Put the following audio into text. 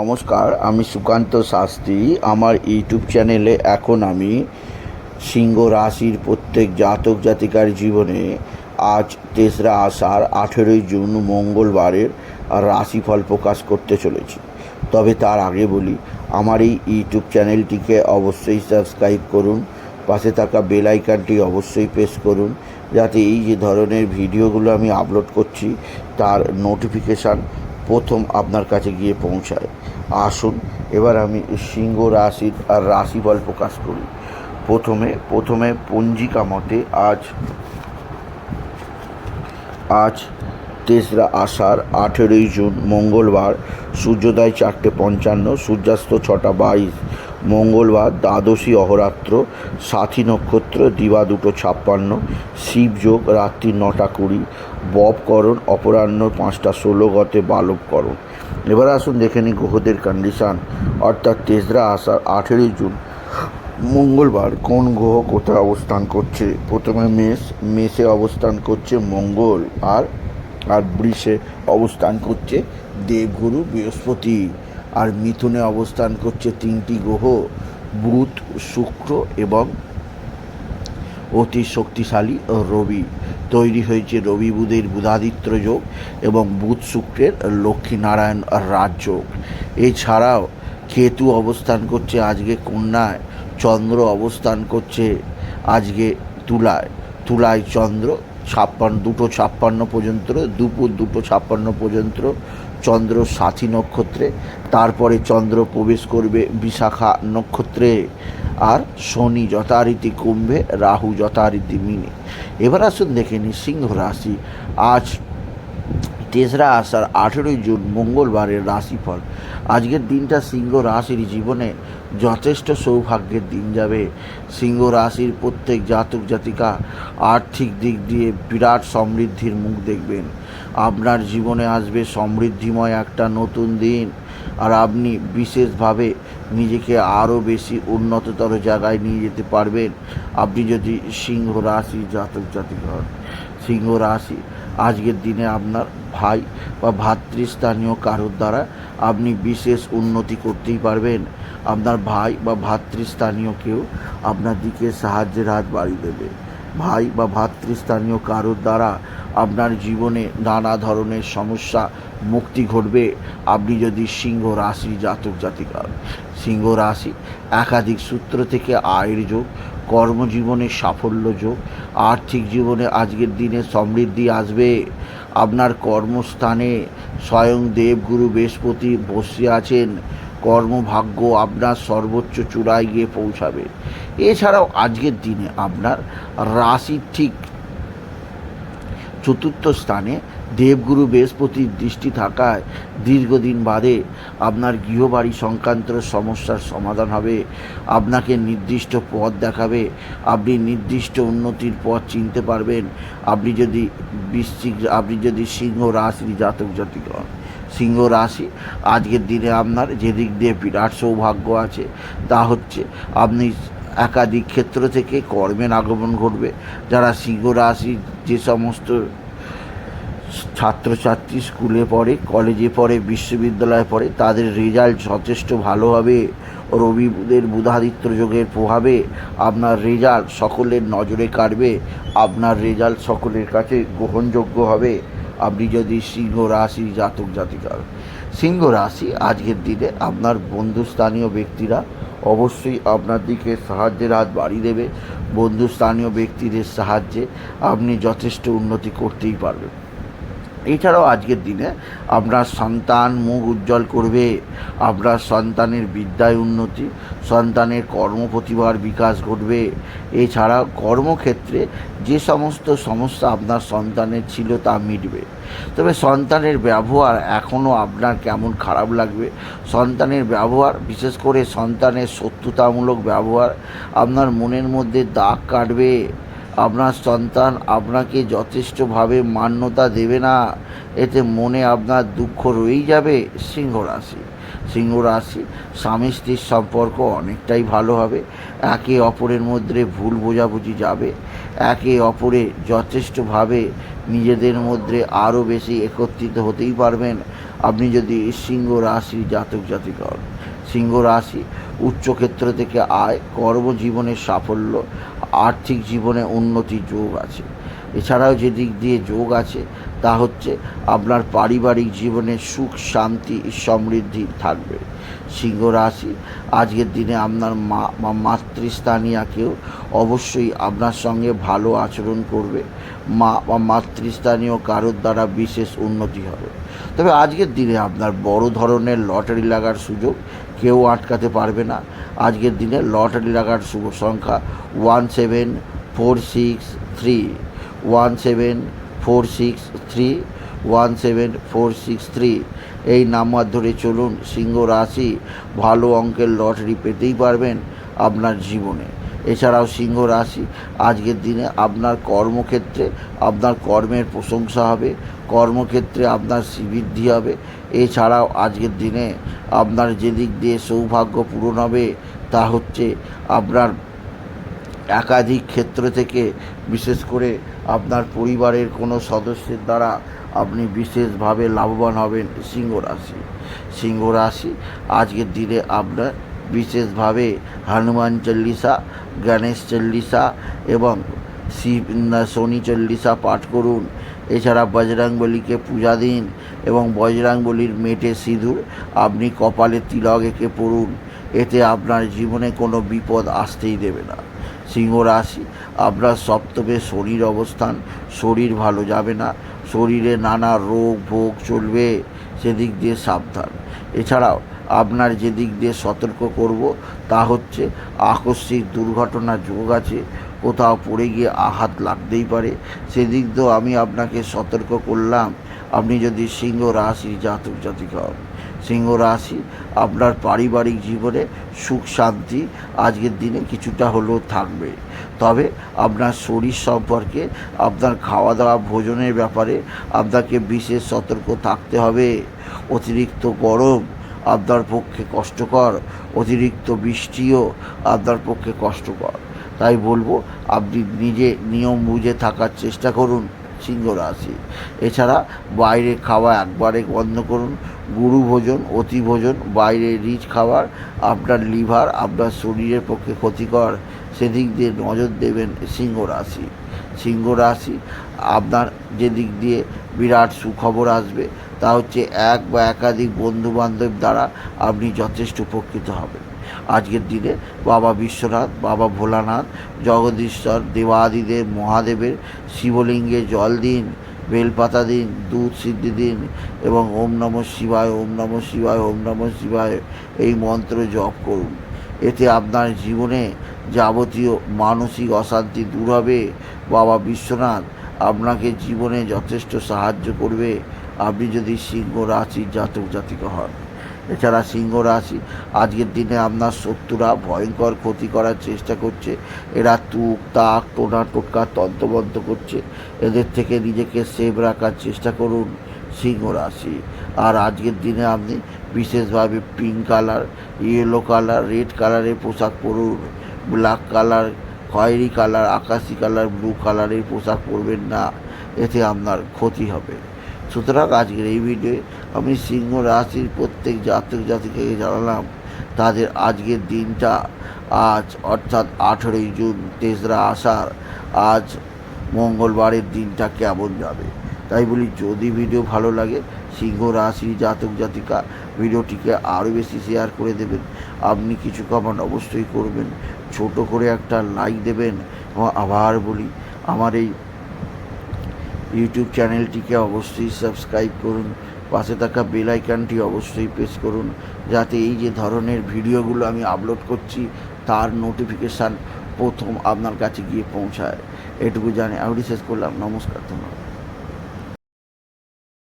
নমস্কার, আমি সুকান্ত শাস্ত্রী। আমার ইউটিউব চ্যানেলে এখন আমি সিংহ রাশির প্রত্যেক জাতক জাতিকার জীবনে আজ তেসরা আষাঢ়, আঠেরোই জুন, মঙ্গলবারের রাশিফল প্রকাশ করতে চলেছি। তবে তার আগে বলি, আমার এই ইউটিউব চ্যানেলটিকে অবশ্যই সাবস্ক্রাইব করুন, পাশে থাকা বেল অবশ্যই প্রেস করুন, যাতে এই যে ধরনের ভিডিওগুলো আমি আপলোড করছি, তার নোটিফিকেশান প্রথম আপনার কাছে গিয়ে পৌঁছায়। আসুন, এবার আমি সিংহ রাশির আর রাশিফল প্রকাশ করি। প্রথমে প্রথমে পঞ্জিকা মতে আজ আজ তেসরা আষাঢ়, আঠেরোই জুন, মঙ্গলবার, সূর্যোদয় চারটে পঞ্চান্ন, সূর্যাস্ত ছটা বাইশ মঙ্গলবার দ্বাদশী অহরাত্র, সাথী নক্ষত্র, দিবা দুটো ছাপ্পান্ন শিবযোগ রাত্রি নটা কুড়ি ববকরণ অপরাহ্ন পাঁচটা ষোলো গতে বালবকরণ এবার আসুন দেখে নিই গ্রহদের কন্ডিশান অর্থাৎ তেসরা আসার আঠেরোই জুন, মঙ্গলবার কোন গ্রহ কোথায় অবস্থান করছে? প্রথমে মেষ, মেষে অবস্থান করছে মঙ্গল আর আর বৃষে অবস্থান করছে দেবগুরু বৃহস্পতি। আর মিথুনে অবস্থান করছে তিনটি গ্রহ, বুধ, শুক্র এবং অতি শক্তিশালী রবি। তৈরি হয়েছে রবি বুধের বুধাদিত্য যোগ এবং বুধ শুক্রের লক্ষ্মীনারায়ণ রাজযোগ এছাড়াও কেতু অবস্থান করছে আজকে কন্যায়, চন্দ্র অবস্থান করছে আজকে তুলায়। তুলায় চন্দ্র ছাপ্পান্ন, দুটো ছাপ্পান্ন পর্যন্ত, দুপুর দুটো ছাপ্পান্ন পর্যন্ত চন্দ্র সাথী নক্ষত্রে, তারপরে চন্দ্র প্রবেশ করবে বিশাখা নক্ষত্রে, আর শনি যথারীতি কুম্ভে, রাহু যথারীতি মিনে। এবার আসুন দেখে নিই সিংহ রাশি। আজ তেসরা আষাঢ়, আঠেরোই জুন, মঙ্গলবারের রাশিফল। আজকের দিনটা সিংহ রাশির জীবনে যথেষ্ট সৌভাগ্যের দিন যাবে। সিংহ রাশির প্রত্যেক জাতক জাতিকা আর্থিক দিক দিয়ে বিরাট সমৃদ্ধির মুখ দেখবেন। আপনার জীবনে আসবে সমৃদ্ধিময় একটা নতুন দিন। আর আপনি বিশেষভাবে নিজেকে আরও বেশি উন্নততর জায়গায় নিয়ে যেতে পারবেন। আপনি যদি সিংহ রাশি জাতক জাতিকা হন, সিংহ রাশি আজকের দিনে আপনার ভাই বা ভাতৃস্থানীয় কারোর দ্বারা আপনি বিশেষ উন্নতি করতেই পারবেন। আপনার ভাই বা ভাতৃস্থানীয় কেউ আপনার দিকে সাহায্যের হাত বাড়িয়ে দেবে। ভাই বা ভাতৃস্থানীয় কারোর দ্বারা আপনার জীবনে নানা ধরনের সমস্যা, মুক্তি ঘটবে। আপনি যদি সিংহ রাশি জাতক জাতিকা। সিংহ রাশি একাধিক সূত্র থেকে আয়ের যোগ, কর্মজীবনে সাফল্য যোগ, আর্থিক জীবনে আজকের দিনে সমৃদ্ধি আসবে। আপনার কর্মস্থানে স্বয়ং দেবগুরু বৃহস্পতি বসে আছেন। কর্মভাগ্য আপনার সর্বোচ্চ চূড়ায় গিয়ে পৌঁছাবে। এছাড়াও আজকের দিনে আপনার রাশির ঠিক চতুর্থ স্থানে দেবগুরু বৃহস্পতির দৃষ্টি থাকায় দীর্ঘদিন বাদে আপনার গৃহবাড়ি সংক্রান্ত সমস্যার সমাধান হবে। আপনাকে নির্দিষ্ট পথ দেখাবে। আপনি নির্দিষ্ট উন্নতির পথ চিনতে পারবেন। আপনি যদি বৃশ্চিক, আপনি যদি সিংহ রাশির জাতক জাতিক হন। সিংহ রাশি আজকের দিনে আপনার যেদিক দিয়ে বিরাট সৌভাগ্য আছে, তা হচ্ছে আপনি একাধিক ক্ষেত্র থেকে কর্মের আগমন ঘটবে। যারা সিংহ রাশি যে সমস্ত ছাত্রছাত্রী স্কুলে পড়ে, কলেজে পড়ে, বিশ্ববিদ্যালয়ে পড়ে, তাদের রেজাল্ট যথেষ্ট ভালো হবে। রবি বুধের বুধাদিত্য যোগের প্রভাবে আপনার রেজাল্ট সকলের নজরে কাটবে আপনার রেজাল্ট সকলের কাছে গ্রহণযোগ্য হবে। আপনি যদি সিংহ রাশি জাতক জাতিকার সিংহ রাশি আজকের দিনে আপনার বন্ধুস্থানীয় ব্যক্তিরা অবশ্যই আপনার দিকে সাহায্যের হাত বাড়িয়ে দেবে। বন্ধু স্থানীয় ব্যক্তিদের সাহায্যে আপনি যথেষ্ট উন্নতি করতেই পারবেন। এছাড়াও আজকের দিনে আপনার সন্তান মুখ উজ্জ্বল করবে আপনার সন্তানের বিদ্যায় উন্নতি, সন্তানের কর্মপ্রতিভার বিকাশ ঘটবে। এছাড়া কর্মক্ষেত্রে যে সমস্ত সমস্যা আপনার সন্তানের ছিল তা মিটবে। তবে সন্তানের ব্যবহার এখনও আপনার কেমন খারাপ লাগবে? সন্তানের ব্যবহার, বিশেষ করে সন্তানের শত্রুতামূলক ব্যবহার আপনার মনের মধ্যে দাগ কাটবে। আপনার সন্তান আপনাকে যথেষ্টভাবে মান্যতা দেবে না। এতে মনে আপনার দুঃখ রয়েই যাবে সিংহ রাশি। সিংহ রাশি স্বামী স্ত্রীর সম্পর্ক অনেকটাই ভালো হবে। একে অপরের মধ্যে ভুল বোঝাবুঝি যাবে। একে অপরে যথেষ্টভাবে নিজেদের মধ্যে আরও বেশি একত্রিত হতেই পারবেন। আপনি যদি সিংহ রাশি জাতক জাতিকা হন, সিংহ রাশি উচ্চক্ষেত্র থেকে আয়, কর্মজীবনের সাফল্য আর্থিক জীবনে উন্নতির যোগ আছে। এছাড়াও যে দিক দিয়ে যোগ আছে, তা হচ্ছে আপনার পারিবারিক জীবনে সুখ, শান্তি, সমৃদ্ধি থাকবে। সিংহ রাশি, আজকের দিনে আপনার মা বা মাতৃস্থানীয় কেউ অবশ্যই আপনার সঙ্গে ভালো আচরণ করবে। মা বা মাতৃস্থানীয় কারোর দ্বারা বিশেষ উন্নতি হবে। তবে আজকের দিনে আপনার বড় ধরনের লটারি লাগার সুযোগ কেউ আটকাতে পারবে না। আজকের দিনে লটারি লাগার শুভ সংখ্যা one seven four six three, one seven four six three, one seven four six three. এই নাম্বার ধরে চলুন, সিংহ রাশি ভালো অঙ্কের লটারি পেতেই পারবেন আপনার জীবনে। এছাড়াও সিংহ রাশি। আজকের দিনে আপনার কর্মক্ষেত্রে আপনার কর্মের প্রশংসা হবে, কর্মক্ষেত্রে আপনার শ্রীবৃদ্ধি হবে। এছাড়াও আজকের দিনে আপনার যে দিক দিয়ে সৌভাগ্য পূরণ হবে, তা হচ্ছে আপনার একাধিক ক্ষেত্র থেকে, বিশেষ করে আপনার পরিবারের কোনো সদস্যের দ্বারা আপনি বিশেষভাবে লাভবান হবেন সিংহ রাশি। সিংহ রাশি, আজকের দিনে আপনার বিশেষভাবে হনুমান চল্লিশা, গণেশ চল্লিশা এবং শিব শনি চল্লিশা পাঠ করুন। এছাড়া বজরাংবলীকে পূজা দিন এবং বজরাংবলীর মেটে সিঁদুর আপনি কপালে তিলক এঁকে পড়ুন। এতে আপনার জীবনে কোনো বিপদ আসতেই দেবে না। সিংহ রাশি, আপনার সপ্তমে শরীর অবস্থান, শরীর ভালো যাবে না, শরীরে নানা রোগ ভোগ চলবে, সেদিক দিয়ে সাবধান। এছাড়াও আপনার যে দিক দিয়ে সতর্ক করব, তা হচ্ছে আকস্মিক দুর্ঘটনা যোগ আছে, কোথাও পড়ে গিয়ে আঘাত লাগতেই পারে। সেদিক দিয়েও আমি আপনাকে সতর্ক করলাম, আপনি যদি সিংহ রাশি জাতক জাতিকা হন। সিংহ রাশি আপনার পারিবারিক জীবনে সুখ, শান্তি আজকের দিনে কিছুটা হলেও থাকবে। তবে আপনার শরীর সম্পর্কে, আপনার খাওয়া দাওয়া ভোজনের ব্যাপারে আপনাকে বিশেষ সতর্ক থাকতে হবে। অতিরিক্ত গরম আপনার পক্ষে কষ্টকর, অতিরিক্ত বৃষ্টিও আপনার পক্ষে কষ্টকর। তাই বলব, আপনি নিজে নিয়ম বুঝে থাকার চেষ্টা করুন সিংহ রাশি। এছাড়া বাইরে খাওয়া একবারে বন্ধ করুন। গুরু ভোজন, অতি ভোজন বাইরে রিচ খাবার, আপনার লিভার, আপনার শরীরের পক্ষে ক্ষতিকর। সেদিক দিয়ে নজর দেবেন সিংহ রাশি। সিংহ রাশি আপনার যে দিক দিয়ে বিরাট সুখবর আসবে তা হচ্ছে এক বা একাধিক বন্ধু বান্ধব দ্বারা আপনি যথেষ্ট উপকৃত হবেন। আজকের দিনে বাবা বিশ্বনাথ, বাবা ভোলানাথ, জগদীশ্বর, দেবাদিদেব, মহাদেবের শিবলিঙ্গে জল দিন, বেলপাতা দিন, দুধ সিদ্ধি দিন এবং ওম নম শিবায়, ওম নম শিবায়, ওম নম শিবায় এই মন্ত্র জপ করুন। এতে আপনার জীবনে যাবতীয় মানসিক অশান্তি দূর হবে। বাবা বিশ্বনাথ আপনাকে জীবনে যথেষ্ট সাহায্য করবে। আপনি যদি সিংহ রাশির জাতক জাতিকা হন, এছাড়া সিংহ রাশি আজকের দিনে আপনার শত্রুরা ভয়ঙ্কর ক্ষতি করার চেষ্টা করছে। এরা তুক, তাক, টোনা, টোটকা তন্তবন্ত করছে। এদের থেকে নিজেকে সেভ রাখার চেষ্টা করুন সিংহ রাশি। আর আজকের দিনে আপনি বিশেষভাবে pink colour yellow colour red কালারের পোশাক পরুন। ব্ল্যাক কালার খয়েরি কালার আকাশি কালার ব্লু কালারের পোশাক পরবেন না। এতে আপনার ক্ষতি হবে। সুতরাং আজকের এই ভিডিওয়ে আমি সিংহ রাশির প্রত্যেক জাতক জাতিকাকে জানালাম, তাদের আজকের দিনটা আজ, অর্থাৎ আঠেরোই জুন, তেসরা আষাঢ়, আজ মঙ্গলবারের দিনটা কেমন যাবে? তাই বলি, যদি ভিডিও ভালো লাগে, সিংহ রাশি জাতক জাতিকা ভিডিওটিকে আরও বেশি শেয়ার করে দেবেন। আপনি কিছু কমেন্ট অবশ্যই করবেন, ছোট করে একটা লাইক দেবেন। এবং আবার বলি, আমার এই ইউটিউব চ্যানেলটিকে অবশ্যই সাবস্ক্রাইব করুন, পাশে থাকা বেল আইকনটি অবশ্যই প্রেস করুন, যাতে এই যে ধরনের ভিডিওগুলো আমি আপলোড করছি, তার নোটিফিকেশান প্রথম আপনার কাছে গিয়ে পৌঁছায়। এটুকু জানে, আমি শেষ করলাম, নমস্কার, ধন্যবাদ।